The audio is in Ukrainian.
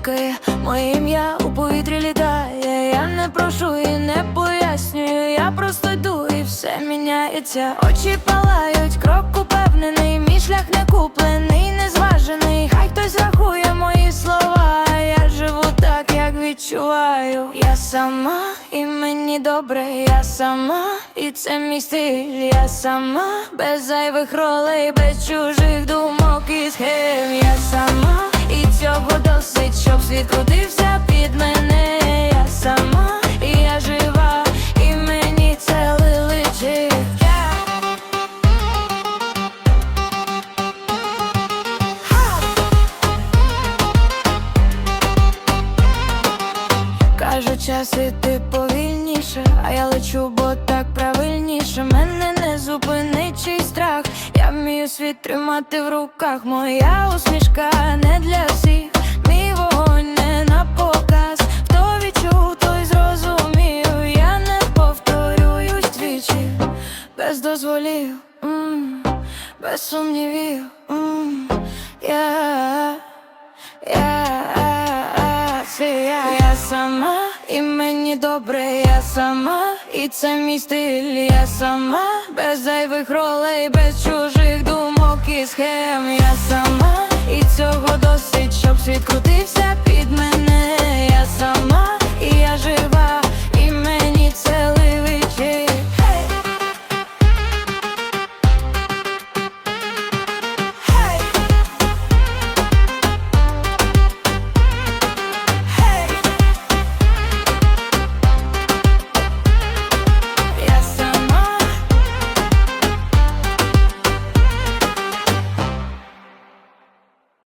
роки, моє ім'я у повітрі літає. Я не прошу і не пояснюю. Я просто йду і все міняється. Очі палають, крок упевнений, мій шлях не куплений, не зважений. Хай хтось рахує мої слова. Я живу так, як відчуваю. Я сама, і мені добре, я сама, і це мій стиль. Я сама, без зайвих ролей, без чужих думок і схем. Досить, щоб світ крутився під мене. Я сама, і я жива, і мені це личить. Кажуть, час іти повільніше, а я лечу, бо так правильніше. Мене не зупинить чий страх. Я вмію світ тримати в руках. Моя усмішка не для всіх. Без дозволів, м, без сумнівів. м, Я я, це я, я сама, і мені добре, я сама, і це мій стиль, я сама, без зайвих ролей, без чужих думок і схем, я сама,